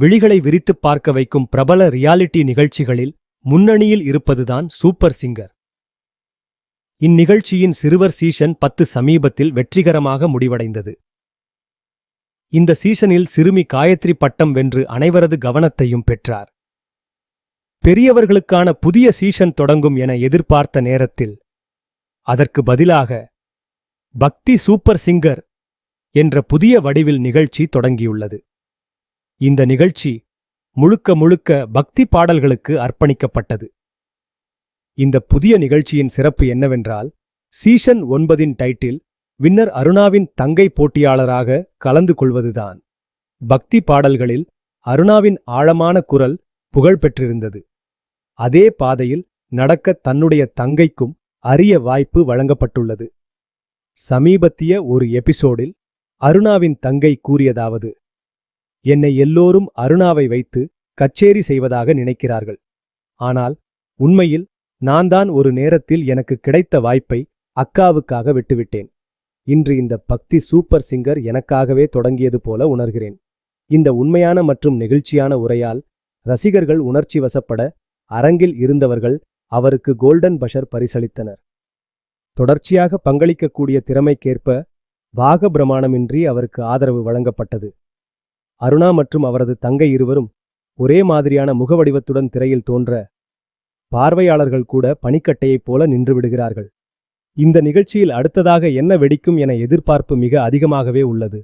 விழிகளை விரித்துப் பார்க்க வைக்கும் பிரபல ரியாலிட்டி நிகழ்ச்சிகளில் முன்னணியில் இருப்பதுதான் சூப்பர் சிங்கர். இந்நிகழ்ச்சியின் சிறுவர் சீசன் பத்து சமீபத்தில் வெற்றிகரமாக முடிவடைந்தது. இந்த சீசனில் சிறுமி காயத்ரி பட்டம் வென்று அனைவரது கவனத்தையும் பெற்றார். பெரியவர்களுக்கான புதிய சீசன் தொடங்கும் என எதிர்பார்த்த நேரத்தில் அதற்கு பதிலாக பக்தி சூப்பர் சிங்கர் என்ற புதிய வடிவில் நிகழ்ச்சி தொடங்கியுள்ளது. இந்த நிகழ்ச்சி முழுக்க முழுக்க பக்தி பாடல்களுக்கு அர்ப்பணிக்கப்பட்டது. இந்த புதிய நிகழ்ச்சியின் சிறப்பு என்னவென்றால் சீசன் ஒன்பதின் டைட்டில் வின்னர் அருணாவின் தங்கை போட்டியாளராக கலந்து கொள்வதுதான். பக்தி பாடல்களில் அருணாவின் ஆழமான குரல் புகழ் பெற்றிருந்தது. அதே பாதையில் நடக்க தன்னுடைய தங்கைக்கும் அரிய வாய்ப்பு வழங்கப்பட்டுள்ளது. சமீபத்திய ஒரு எபிசோடில் அருணாவின் தங்கை கூறியதாவது என்னை எல்லோரும் அருணாவை வைத்து கச்சேரி செய்வதாக நினைக்கிறார்கள். ஆனால் உண்மையில் நான் தான் ஒரு நேரத்தில் எனக்கு கிடைத்த வாய்ப்பை அக்காவுக்காக விட்டுவிட்டேன். இன்று இந்த பக்தி சூப்பர் சிங்கர் எனக்காகவே தொடங்கியது போல உணர்கிறேன். இந்த உண்மையான மற்றும் நெகிழ்ச்சியான உரையால் ரசிகர்கள் உணர்ச்சி வசப்பட அரங்கில் இருந்தவர்கள் அவருக்கு கோல்டன் பஷர் பரிசளித்தனர். தொடர்ச்சியாக பங்களிக்கக்கூடிய திறமைக்கேற்ப பாக பிரமாணமின்றி அவருக்கு ஆதரவு வழங்கப்பட்டது. அருணா மற்றும் அவரது தங்கை இருவரும் ஒரே மாதிரியான முகவடிவத்துடன் திரையில் தோன்ற பார்வையாளர்கள் கூட பனிக்கட்டையைப் போல நின்றுவிடுகிறார்கள் இந்த நிகழ்ச்சியில் அடுத்ததாக என்ன வெடிக்கும் என எதிர்பார்ப்பு மிக அதிகமாகவே உள்ளது.